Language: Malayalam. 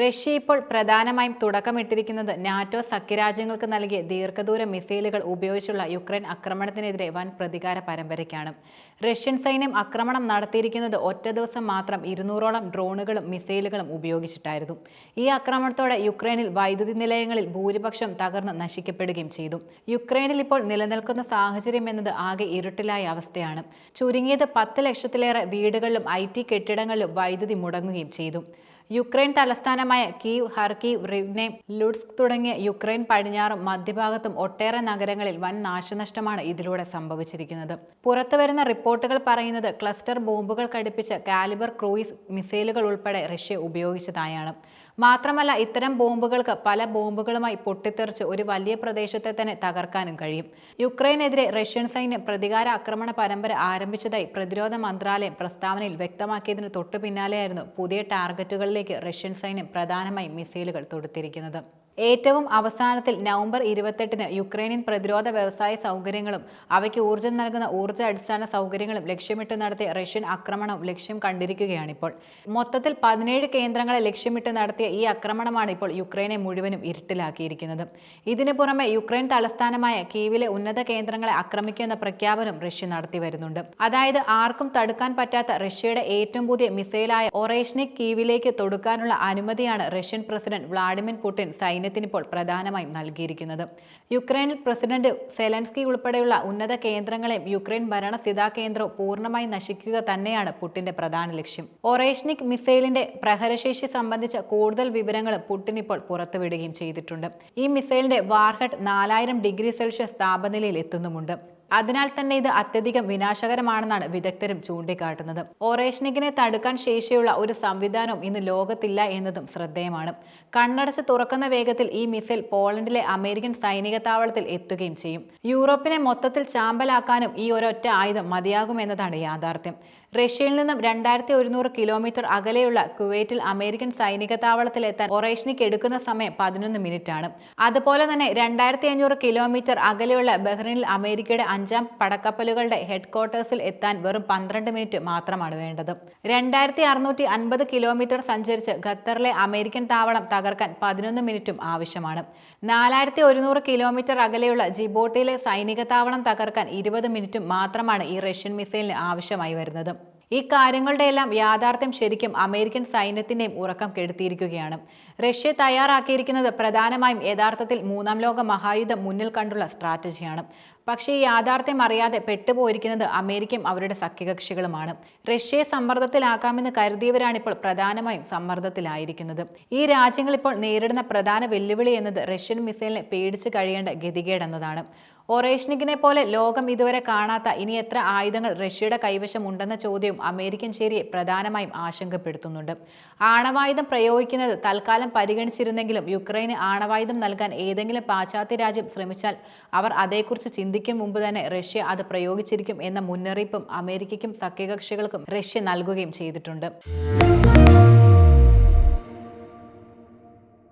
റഷ്യ ഇപ്പോൾ പ്രധാനമായും തുടക്കമിട്ടിരിക്കുന്നത് നാറ്റോ സഖ്യരാജ്യങ്ങൾക്ക് നൽകിയ ദീർഘദൂര മിസൈലുകൾ ഉപയോഗിച്ചുള്ള യുക്രൈൻ ആക്രമണത്തിനെതിരെ വൻ പ്രതികാര പരമ്പരയ്ക്കാണ്. റഷ്യൻ സൈന്യം ആക്രമണം നടത്തിയിരിക്കുന്നത് ഒറ്റ ദിവസം മാത്രം ഇരുന്നൂറോളം ഡ്രോണുകളും മിസൈലുകളും ഉപയോഗിച്ചിട്ടായിരുന്നു. ഈ ആക്രമണത്തോടെ യുക്രൈനിൽ വൈദ്യുതി നിലയങ്ങളിൽ ഭൂരിപക്ഷം തകർന്ന് നശിക്കപ്പെടുകയും ചെയ്തു. യുക്രൈനിൽ ഇപ്പോൾ നിലനിൽക്കുന്ന സാഹചര്യം എന്നത് ആകെ ഇരുട്ടിലായ അവസ്ഥയാണ്. ചുരുങ്ങിയത് പത്ത് ലക്ഷത്തിലേറെ വീടുകളിലും ഐ കെട്ടിടങ്ങളിലും വൈദ്യുതി മുടങ്ങുകയും ചെയ്തു. യുക്രൈൻ തലസ്ഥാനമായ കീവ് ഹർക്കീവ് റിവ്നെ ലുഡ്സ്ക് തുടങ്ങിയ യുക്രൈൻ പടിഞ്ഞാറും മധ്യഭാഗത്തും ഒട്ടേറെ നഗരങ്ങളിൽ വൻ നാശനഷ്ടമാണ് ഇതിലൂടെ സംഭവിച്ചിരിക്കുന്നത്. പുറത്തുവരുന്ന റിപ്പോർട്ടുകൾ പറയുന്നത് ക്ലസ്റ്റർ ബോംബുകൾ ഘടിപ്പിച്ച കാലിബർ ക്രൂയിസ് മിസൈലുകൾ ഉൾപ്പെടെ റഷ്യ ഉപയോഗിച്ചതായാണ്. മാത്രമല്ല ഇത്തരം ബോംബുകൾക്ക് പല ബോംബുകളുമായി പൊട്ടിത്തെറിച്ച് ഒരു വലിയ പ്രദേശത്തെ തന്നെ തകർക്കാനും കഴിയും. യുക്രൈനെതിരെ റഷ്യൻ സൈന്യം പ്രതികാര ആക്രമണ പരമ്പര ആരംഭിച്ചതായി പ്രതിരോധ മന്ത്രാലയം പ്രസ്താവനയിൽ വ്യക്തമാക്കിയതിന് തൊട്ടു പിന്നാലെയായിരുന്നു പുതിയ ടാർഗറ്റുകളിലേക്ക് റഷ്യൻ സൈന്യം പ്രധാനമായും മിസൈലുകൾ തൊടുത്തിരിക്കുന്നത്. ഏറ്റവും അവസാനത്തിൽ നവംബർ ഇരുപത്തെട്ടിന് യുക്രൈനിയൻ പ്രതിരോധ വ്യവസായ സൗകര്യങ്ങളും അവയ്ക്ക് ഊർജം നൽകുന്ന ഊർജ അടിസ്ഥാന സൗകര്യങ്ങളും ലക്ഷ്യമിട്ട് നടത്തിയ റഷ്യൻ ആക്രമണം ലക്ഷ്യം കണ്ടിരിക്കുകയാണിപ്പോൾ. മൊത്തത്തിൽ പതിനേഴ് കേന്ദ്രങ്ങളെ ലക്ഷ്യമിട്ട് നടത്തിയ ഈ ആക്രമണമാണ് ഇപ്പോൾ യുക്രൈനെ മുഴുവനും ഇരുട്ടിലാക്കിയിരിക്കുന്നത്. ഇതിനു പുറമെ യുക്രൈൻ തലസ്ഥാനമായ കീവിലെ ഉന്നത കേന്ദ്രങ്ങളെ ആക്രമിക്കുമെന്ന പ്രഖ്യാപനം റഷ്യ നടത്തി വരുന്നുണ്ട്. അതായത് ആർക്കും തടുക്കാൻ പറ്റാത്ത റഷ്യയുടെ ഏറ്റവും പുതിയ മിസൈലായ ഒറേഷ്നിക് കീവിലേക്ക് തൊടുക്കാനുള്ള അനുമതിയാണ് റഷ്യൻ പ്രസിഡന്റ് വ്ളാഡിമിർ പുടിൻ സൈന്യത്തിന് ഇപ്പോൾ പ്രധാനമായും നൽകിയിരിക്കുന്നത്. യുക്രൈനിൽ പ്രസിഡന്റ് സെലൻസ്കി ഉൾപ്പെടെയുള്ള ഉന്നത കേന്ദ്രങ്ങളെയും യുക്രൈൻ ഭരണ സ്ഥിതാ കേന്ദ്രവും പൂർണമായി നശിക്കുക തന്നെയാണ് പുട്ടിന്റെ പ്രധാന ലക്ഷ്യം. ഒറേഷ്നിക് മിസൈലിന്റെ പ്രഹരശേഷി സംബന്ധിച്ച കൂടുതൽ വിവരങ്ങൾ പുട്ടിൻ ഇപ്പോൾ പുറത്തുവിടുകയും ചെയ്തിട്ടുണ്ട്. ഈ മിസൈലിന്റെ വാർഹെഡ് നാലായിരം ഡിഗ്രി സെൽഷ്യസ് താപനിലയിൽ എത്തുന്നുമുണ്ട്. അതിനാൽ തന്നെ ഇത് അത്യധികം വിനാശകരമാണെന്നാണ് വിദഗ്ധരും ചൂണ്ടിക്കാട്ടുന്നത്. ഒറേഷ്നിക്കിനെ തടുക്കാൻ ശേഷിയുള്ള ഒരു സംവിധാനവും ഇന്ന് ലോകത്തില്ല എന്നതും ശ്രദ്ധേയമാണ്. കണ്ണടച്ച് തുറക്കുന്ന വേഗത്തിൽ ഈ മിസൈൽ പോളണ്ടിലെ അമേരിക്കൻ സൈനിക താവളത്തിൽ എത്തുകയും ചെയ്യും. യൂറോപ്പിനെ മൊത്തത്തിൽ ചാമ്പലാക്കാനും ഈ ഒരൊറ്റ ആയുധം മതിയാകുമെന്നതാണ് യാഥാർത്ഥ്യം. റഷ്യയിൽ നിന്നും രണ്ടായിരത്തി ഒരുന്നൂറ് കിലോമീറ്റർ അകലെയുള്ള കുവൈറ്റിൽ അമേരിക്കൻ സൈനിക താവളത്തിലെത്താൻ ഒറേഷനിക്ക് എടുക്കുന്ന സമയം പതിനൊന്ന് മിനിറ്റ് ആണ് അതുപോലെ തന്നെ രണ്ടായിരത്തി അഞ്ഞൂറ് കിലോമീറ്റർ അകലെയുള്ള ബഹ്റിനിൽ അമേരിക്കയുടെ അഞ്ചാം പടക്കപ്പലുകളുടെ ഹെഡ്ക്വാർട്ടേഴ്സിൽ എത്താൻ വെറും പന്ത്രണ്ട് മിനിറ്റ് മാത്രമാണ് വേണ്ടത്. രണ്ടായിരത്തി അറുന്നൂറ്റി അൻപത് കിലോമീറ്റർ സഞ്ചരിച്ച് ഖത്തറിലെ അമേരിക്കൻ താവളം തകർക്കാൻ പതിനൊന്ന് മിനിറ്റും ആവശ്യമാണ്. നാലായിരത്തി ഒരുന്നൂറ് കിലോമീറ്റർ അകലെയുള്ള ജിബോട്ടിയിലെ സൈനിക താവളം തകർക്കാൻ ഇരുപത് മിനിറ്റും മാത്രമാണ് ഈ റഷ്യൻ മിസൈലിന് ആവശ്യമായി വരുന്നത്. ഈ കാര്യങ്ങളുടെ എല്ലാം യാഥാർത്ഥ്യം ശരിക്കും അമേരിക്കൻ സൈന്യത്തിന്റെയും ഉറക്കം കെടുത്തിയിരിക്കുകയാണ്. റഷ്യ തയ്യാറാക്കിയിരിക്കുന്നത് പ്രധാനമായും യഥാർത്ഥത്തിൽ മൂന്നാം ലോക മഹായുദ്ധം മുന്നിൽ കണ്ടുള്ള സ്ട്രാറ്റജിയാണ്. പക്ഷേ ഈ യാഥാർത്ഥ്യം അറിയാതെ പെട്ടുപോയിരിക്കുന്നത് അമേരിക്കയും അവരുടെ സഖ്യകക്ഷികളുമാണ്. റഷ്യയെ സമ്മർദ്ദത്തിലാക്കാമെന്ന് കരുതിയവരാണ് ഇപ്പോൾ പ്രധാനമായും സമ്മർദ്ദത്തിലായിരിക്കുന്നത്. ഈ രാജ്യങ്ങൾ ഇപ്പോൾ നേരിടുന്ന പ്രധാന വെല്ലുവിളി എന്നത് റഷ്യൻ മിസൈലിനെ പേടിച്ച് കഴിയേണ്ട ഗതികേടെന്നതാണ്. ഒറേഷ്നിക്കിനെ പോലെ ലോകം ഇതുവരെ കാണാത്ത ഇനി എത്ര ആയുധങ്ങൾ റഷ്യയുടെ കൈവശം ഉണ്ടെന്ന ചോദ്യവും അമേരിക്കൻ ചേരിയെ പ്രധാനമായും ആശങ്കപ്പെടുത്തുന്നുണ്ട്. ആണവായുധം പ്രയോഗിക്കുന്നത് തൽക്കാലം പരിഗണിച്ചിരുന്നെങ്കിലും യുക്രൈന് ആണവായുധം നൽകാൻ ഏതെങ്കിലും പാശ്ചാത്യ രാജ്യം ശ്രമിച്ചാൽ അവർ അതേക്കുറിച്ച് ചിന്തിക്കും മുമ്പ് തന്നെ റഷ്യ അത് പ്രയോഗിച്ചിരിക്കും എന്ന മുന്നറിയിപ്പും അമേരിക്കയ്ക്കും സഖ്യകക്ഷികൾക്കും റഷ്യ നൽകുകയും ചെയ്തിട്ടുണ്ട്.